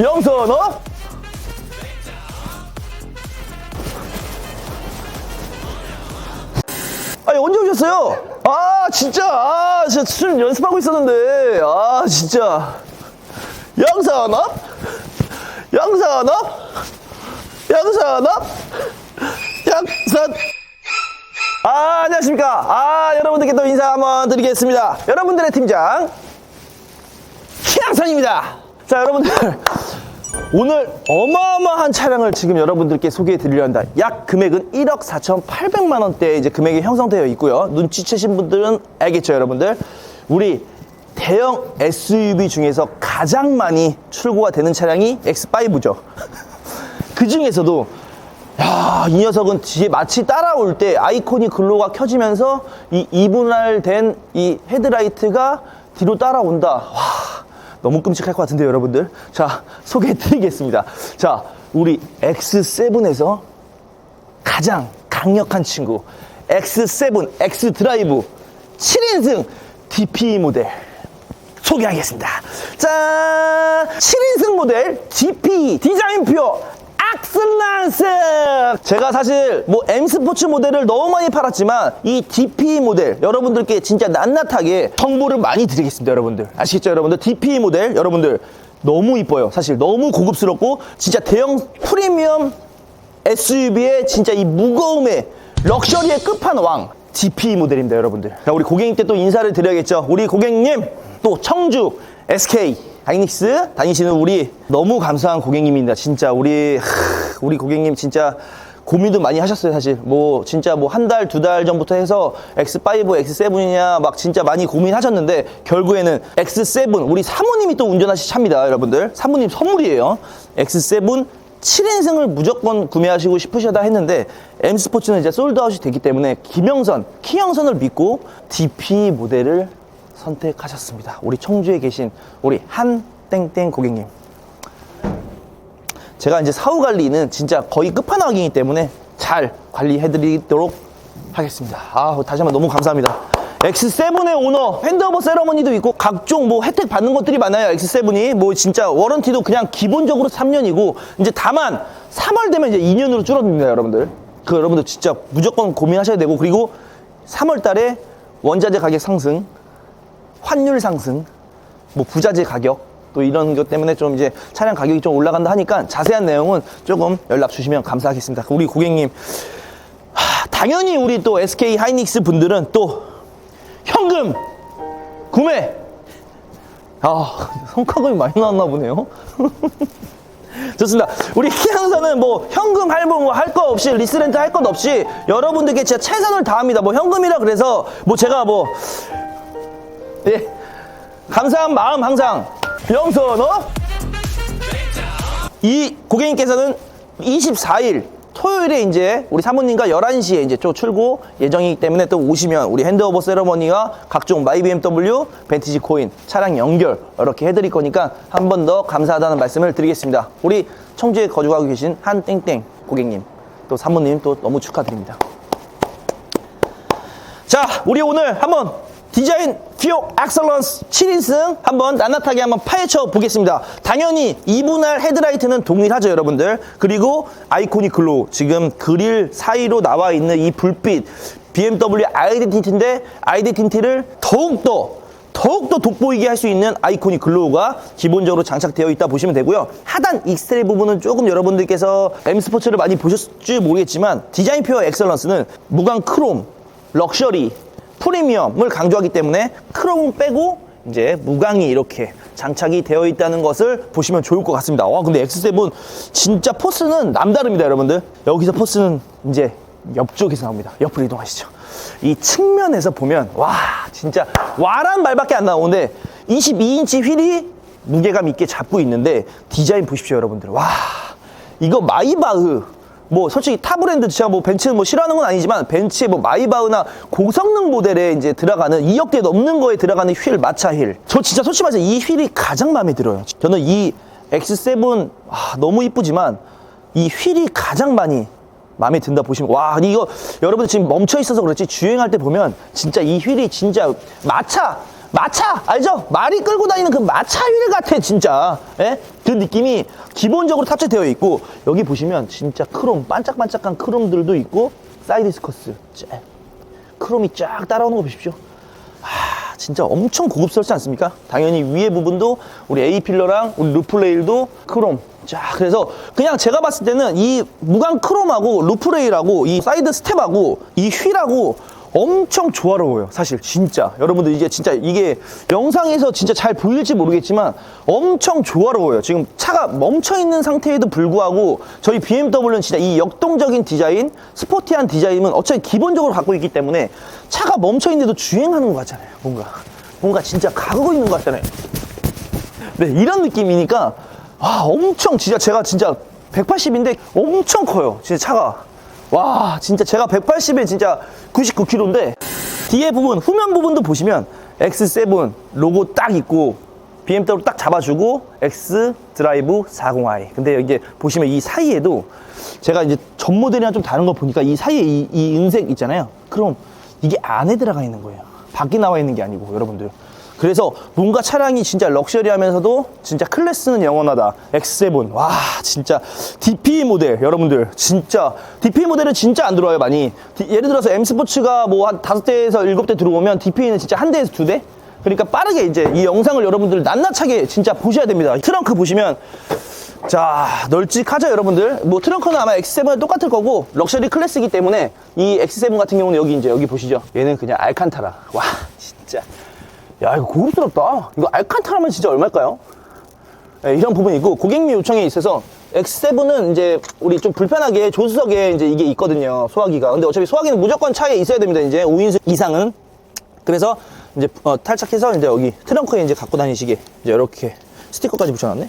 영선업 아니 언제 오셨어요? 아 진짜. 아 진짜 술 연습하고 있었는데. 아 진짜. 영선업 영선업 영선업 영선. 아 안녕하십니까. 아 여러분들께 또 인사 한번 드리겠습니다. 여러분들의 팀장 최양선입니다. 자 여러분들 오늘 어마어마한 차량을 지금 여러분들께 소개해 드리려 한다. 약 금액은 1억 4,800만 원대 이제 금액이 형성되어 있고요. 눈치채신 분들은 알겠죠, 여러분들? 우리 대형 SUV 중에서 가장 많이 출고가 되는 차량이 X5죠. 그 중에서도 야, 이 녀석은 뒤에 마치 따라올 때 아이코니 글로가 켜지면서 이 이분할된 이 헤드라이트가 뒤로 따라온다. 와, 너무 끔찍할 것 같은데요, 여러분들. 자, 소개해 드리겠습니다. 자, 우리 X7에서 가장 강력한 친구 X7 X 드라이브 7인승 DP 모델 소개하겠습니다. 짠! 7인승 모델 DP 디자인표 악슬란스! 제가 사실 뭐 M 스포츠 모델을 너무 많이 팔았지만 이 DP 모델 여러분들께 진짜 낱낱하게 정보를 많이 드리겠습니다, 여러분들. 아시겠죠, 여러분들? DP 모델 여러분들 너무 이뻐요. 사실 너무 고급스럽고 진짜 대형 프리미엄 SUV의 진짜 이 무거움의 럭셔리의 끝판왕 DP 모델입니다, 여러분들. 자, 우리 고객님 때또 인사를 드려야겠죠. 우리 고객님 또 청주 SK 하이닉스 다니시는 우리 너무 감사한 고객님입니다. 진짜 우리 하, 우리 고객님 진짜 고민도 많이 하셨어요, 사실. 뭐, 진짜 뭐 한 달, 두 달 전부터 해서 X5, X7이냐 막 진짜 많이 고민하셨는데 결국에는 X7, 우리 사모님이 또 운전하시 차입니다, 여러분들. 사모님 선물이에요. X7 7인승을 무조건 구매하시고 싶으시다 했는데 M 스포츠는 이제 솔드아웃이 됐기 때문에 김영선, 키영선을 믿고 DP 모델을 선택하셨습니다. 우리 청주에 계신 우리 한 땡땡 고객님. 제가 이제 사후 관리는 진짜 거의 끝판왕이기 때문에 잘 관리해드리도록 하겠습니다. 아, 다시 한번 너무 감사합니다. X7의 오너, 핸드오버 세러머니도 있고 각종 뭐 혜택 받는 것들이 많아요. X7이 뭐 진짜 워런티도 그냥 기본적으로 3년이고 이제 다만 3월 되면 이제 2년으로 줄어듭니다, 여러분들. 그 여러분들 진짜 무조건 고민하셔야 되고 그리고 3월 달에 원자재 가격 상승, 환율 상승, 뭐 부자재 가격 또 이런 것 때문에 좀 이제 차량 가격이 좀 올라간다 하니까 자세한 내용은 조금 연락 주시면 감사하겠습니다. 우리 고객님 하, 당연히 우리 또 SK 하이닉스 분들은 또 현금 구매 아 성과금이 많이 나왔나 보네요. 좋습니다. 우리 키양사는 뭐 현금 할부 뭐 할 거 없이 리스렌트 할 것 없이 여러분들께 진짜 최선을 다합니다. 뭐 현금이라 그래서 뭐 제가 뭐 예. 감사한 마음 항상 영선어 이 고객님께서는 24일 토요일에 이제 우리 사모님과 11시에 이제 또 출고 예정이기 때문에 또 오시면 우리 핸드오버 세러머니와 각종 마이 BMW, 벤티지 코인, 차량 연결 이렇게 해드릴 거니까 한 번 더 감사하다는 말씀을 드리겠습니다. 우리 청주에 거주하고 계신 한땡땡 고객님 또 사모님 또 너무 축하드립니다. 자, 우리 오늘 한번 디자인 퓨 엑셀런스 7인승 한번 낱낱하게 한번 파헤쳐 보겠습니다. 당연히 이분할 헤드라이트는 동일하죠, 여러분들. 그리고 아이코닉 글로우 지금 그릴 사이로 나와 있는 이 불빛 BMW ID 틴트를 더욱더 더욱더 돋보이게 할 수 있는 아이코닉 글로우가 기본적으로 장착되어 있다 보시면 되고요. 하단 익스테리 부분은 조금 여러분들께서 M 스포츠를 많이 보셨지 모르겠지만 디자인 퓨어 엑셀런스는 무광 크롬, 럭셔리, 프리미엄을 강조하기 때문에 크롬을 빼고 이제 무광이 이렇게 장착이 되어 있다는 것을 보시면 좋을 것 같습니다. 와 근데 X7 진짜 포스는 남다릅니다 여러분들. 여기서 포스는 이제 옆쪽에서 나옵니다. 옆으로 이동하시죠. 이 측면에서 보면 와 진짜 와란 말밖에 안 나오는데 22인치 휠이 무게감 있게 잡고 있는데 디자인 보십시오 여러분들. 와 이거 마이바흐 뭐 솔직히 타 브랜드 제가 뭐 벤츠 뭐 싫어하는 건 아니지만 벤츠의 뭐 마이바흐나 고성능 모델에 이제 들어가는 2억대 넘는 거에 들어가는 휠 마차 휠. 저 진짜 솔직히 말해서 이 휠이 가장 마음에 들어요. 저는 이 X7 아, 너무 이쁘지만 이 휠이 가장 많이 마음에 든다 보시면 와 이거 여러분들 지금 멈춰 있어서 그렇지 주행할 때 보면 진짜 이 휠이 진짜 마차 마차 알죠? 말이 끌고 다니는 그 마차 휠 같아 진짜 예? 그 느낌이 기본적으로 탑재되어 있고 여기 보시면 진짜 크롬 반짝반짝한 크롬들도 있고 사이드 스커스 쫙 크롬이 쫙 따라오는 거 보십시오 아, 진짜 엄청 고급스럽지 않습니까? 당연히 위에 부분도 우리 A 필러랑 우리 루프 레일도 크롬. 자, 그래서 그냥 제가 봤을 때는 이 무광 크롬하고 루프 레일하고 이 사이드 스텝하고 이 휠하고 엄청 조화로워요. 사실 진짜 여러분들 이게 진짜 이게 영상에서 진짜 잘 보일지 모르겠지만 엄청 조화로워요. 지금 차가 멈춰 있는 상태에도 불구하고 저희 BMW는 진짜 이 역동적인 디자인, 스포티한 디자인은 어차피 기본적으로 갖고 있기 때문에 차가 멈춰 있는데도 주행하는 것 같잖아요. 뭔가 뭔가 진짜 가고 있는 것 같잖아요. 네, 이런 느낌이니까 와 엄청 진짜 제가 진짜 180인데 엄청 커요. 진짜 차가 와 진짜 제가 180에 진짜 99kg인데 뒤에 부분 후면 부분도 보시면 X7 로고 딱 있고 BMW 딱 잡아주고 X 드라이브 40i 근데 이제 보시면 이 사이에도 제가 이제 전 모델이랑 좀 다른 거 보니까 이 사이에 이, 이 은색 있잖아요. 그럼 이게 안에 들어가 있는 거예요. 밖에 나와 있는 게 아니고 여러분들 그래서 뭔가 차량이 진짜 럭셔리하면서도 진짜 클래스는 영원하다. X7. 와, 진짜 DP 모델 여러분들 진짜 DP 모델은 진짜 안 들어와요, 많이. 디- 예를 들어서 M 스포츠가 뭐 한 다섯 대에서 일곱 대 들어오면 DP는 진짜 한 대에서 두 대? 그러니까 빠르게 이제 이 영상을 여러분들 낱낱하게 진짜 보셔야 됩니다. 트렁크 보시면 자, 널찍하죠, 여러분들? 뭐, 트렁크는 아마 X7은 똑같을 거고, 럭셔리 클래스이기 때문에, 이 X7 같은 경우는 여기 이제, 여기 보시죠. 얘는 그냥 알칸타라. 와, 진짜. 야, 이거 고급스럽다. 이거 알칸타라면 진짜 얼마일까요? 네, 이런 부분이 있고, 고객님 요청에 있어서, X7은 이제, 우리 좀 불편하게 조수석에 이제 이게 있거든요. 소화기가. 근데 어차피 소화기는 무조건 차에 있어야 됩니다, 이제. 5인승 이상은. 그래서, 이제, 어, 탈착해서 이제 여기 트렁크에 이제 갖고 다니시게, 이제 이렇게 스티커까지 붙여놨네?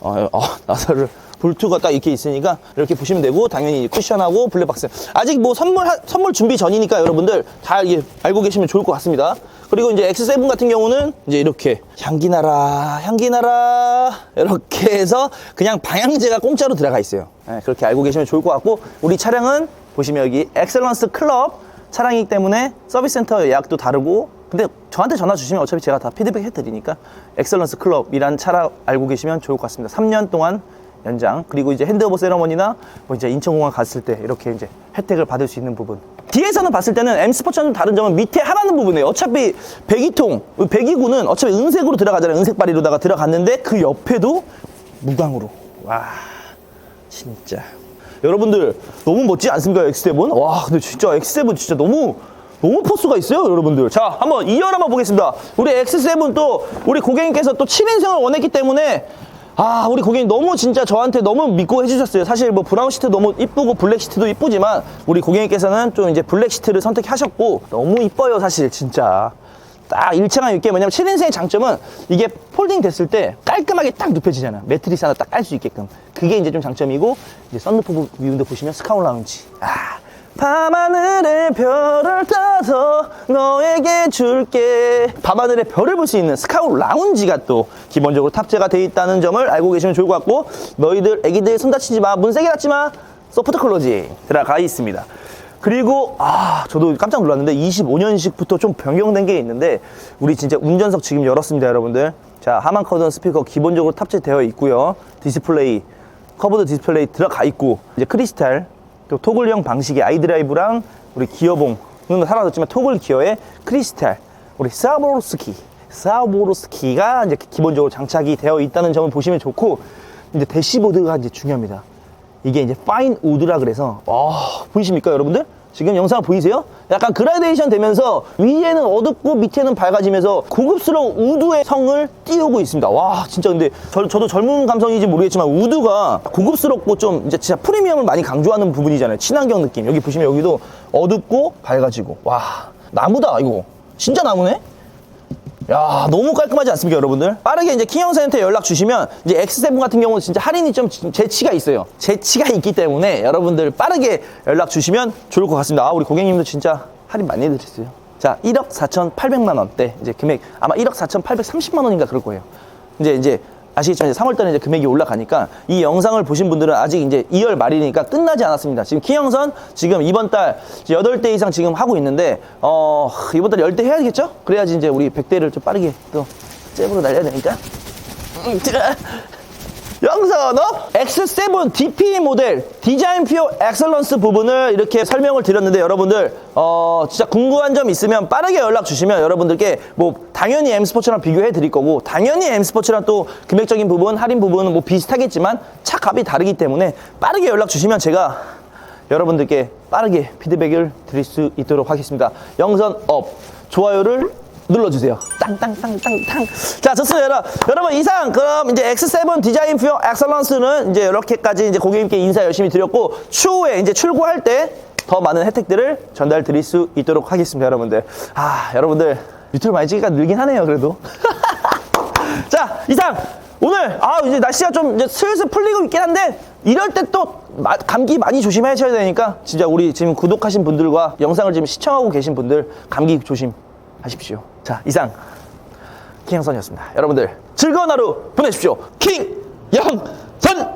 어, 어, 나사를 볼트가 딱 이렇게 있으니까 이렇게 보시면 되고 당연히 향쿠션하고 블랙박스 아직 뭐 선물 하- 선물 준비 전이니까 여러분들 다 알고 계시면 좋을 것 같습니다. 그리고 이제 X7 같은 경우는 이제 이렇게 향기 나라 향기 나라 이렇게 해서 그냥 방향제가 공짜로 들어가 있어요. 예, 그렇게 알고 계시면 좋을 것 같고 우리 차량은 보시면 여기 엑셀런스 클럽 차량이기 때문에 서비스 센터 예약도 다르고 근데 저한테 전화 주시면 어차피 제가 다 피드백 해드리니까 엑셀런스 클럽이란 차량 알고 계시면 좋을 것 같습니다. 3년 동안 연장 그리고 이제 핸드오버 세러머니나 뭐 이제 인천공항 갔을 때 이렇게 이제 혜택을 받을 수 있는 부분. 뒤에서는 봤을 때는 M 스포츠와는 좀 다른 점은 밑에 하라는 부분이에요. 어차피 배기통, 배기구는 어차피 은색으로 들어가잖아요. 은색 바리로다가 들어갔는데 그 옆에도 무광으로. 와. 진짜 여러분들 너무 멋지지 않습니까 X7? 와 근데 진짜 X7 진짜 너무 너무 포스가 있어요 여러분들 자 한번 2열 한번 보겠습니다 우리 X7 또 우리 고객님께서 또 7인승을 원했기 때문에 아 우리 고객님 너무 진짜 저한테 너무 믿고 해주셨어요. 사실 뭐 브라운 시트 너무 이쁘고 블랙 시트도 이쁘지만 우리 고객님께서는 좀 이제 블랙 시트를 선택하셨고 너무 이뻐요 사실 진짜. 딱 일체감 있게 뭐냐면 7인승의 장점은 이게 폴딩 됐을 때 깔끔하게 딱 눕혀지잖아 매트리스 하나 딱 깔 수 있게끔. 그게 이제 좀 장점이고 이제 썬루프 위운도 보시면 스카운 라운지. 아 밤하늘의 별을 따서 너에게 줄게. 밤하늘의 별을 볼 수 있는 스카운 라운지가 또 기본적으로 탑재가 돼 있다는 점을 알고 계시면 좋을 것 같고 너희들 애기들 손 다치지 마문 세게 닫지 마 소프트 클로징 들어가 있습니다. 그리고 아 저도 깜짝 놀랐는데 25년식부터 좀 변경된 게 있는데 우리 진짜 운전석 지금 열었습니다 여러분들. 자 하만 커든 스피커 기본적으로 탑재되어 있고요. 디스플레이 커브드 디스플레이 들어가 있고 이제 크리스탈 또 토글형 방식의 아이드라이브랑 우리 기어봉은 사라졌지만 토글 기어의 크리스탈 우리 사보로스키 사보로스키가 이제 기본적으로 장착이 되어 있다는 점을 보시면 좋고 이제 대시보드가 이제 중요합니다 이게 이제 파인 우드라 그래서 와 보이십니까 여러분들? 지금 영상 보이세요? 약간 그라데이션 되면서 위에는 어둡고 밑에는 밝아지면서 고급스러운 우드의 성을 띄우고 있습니다. 와 진짜 근데 저, 저도 젊은 감성인지 모르겠지만 우드가 고급스럽고 좀 이제 진짜 프리미엄을 많이 강조하는 부분이잖아요. 친환경 느낌. 여기 보시면 여기도 어둡고 밝아지고 와 나무다 이거 진짜 나무네? 야 너무 깔끔하지 않습니까 여러분들? 빠르게 이제 킹형센터에 연락 주시면 이제 X7 같은 경우는 진짜 할인이 좀 재치가 있어요. 재치가 있기 때문에 여러분들 빠르게 연락 주시면 좋을 것 같습니다. 아, 우리 고객님도 진짜 할인 많이 해드렸어요. 자 1억 4,800만 원대 이제 금액. 아마 1억 4,830만 원인가 그럴 거예요. 이제 이제 아시겠지만 이제 3월달에 이제 금액이 올라가니까 이 영상을 보신 분들은 아직 이제 2월 말이니까 끝나지 않았습니다. 지금 키영선 지금 이번 달 8대 이상 지금 하고 있는데 어 이번 달 10대 해야겠죠? 그래야지 이제 우리 100대를 좀 빠르게 또 잽으로 날려야 되니까. 영선업 X7 DP 모델 디자인 퓨어 엑설런스 부분을 이렇게 설명을 드렸는데 여러분들 어 진짜 궁금한 점 있으면 빠르게 연락 주시면 여러분들께 뭐 당연히 M 스포츠랑 비교해 드릴 거고 당연히 M 스포츠랑 또 금액적인 부분 할인 부분은 뭐 비슷하겠지만 차 값이 다르기 때문에 빠르게 연락 주시면 제가 여러분들께 빠르게 피드백을 드릴 수 있도록 하겠습니다. 영선업 좋아요를 눌러주세요. 땅땅땅땅땅. 자, 좋습니다. 여러분. 이상, 그럼 이제 X7 디자인 퓨어 엑설런스는 이제 이렇게까지 이제 고객님께 인사 열심히 드렸고, 추후에 이제 출고할 때 더 많은 혜택들을 전달 드릴 수 있도록 하겠습니다, 여러분들. 아, 여러분들. 유튜브 많이 찍기가 늘긴 하네요, 그래도. 자, 이상. 오늘, 아, 이제 날씨가 좀 이제 슬슬 풀리고 있긴 한데, 이럴 때 또 감기 많이 조심하셔야 되니까, 진짜 우리 지금 구독하신 분들과 영상을 지금 시청하고 계신 분들, 감기 조심 하십시오. 자, 이상. 킹영선이었습니다. 여러분들, 즐거운 하루 보내십시오. 킹영선!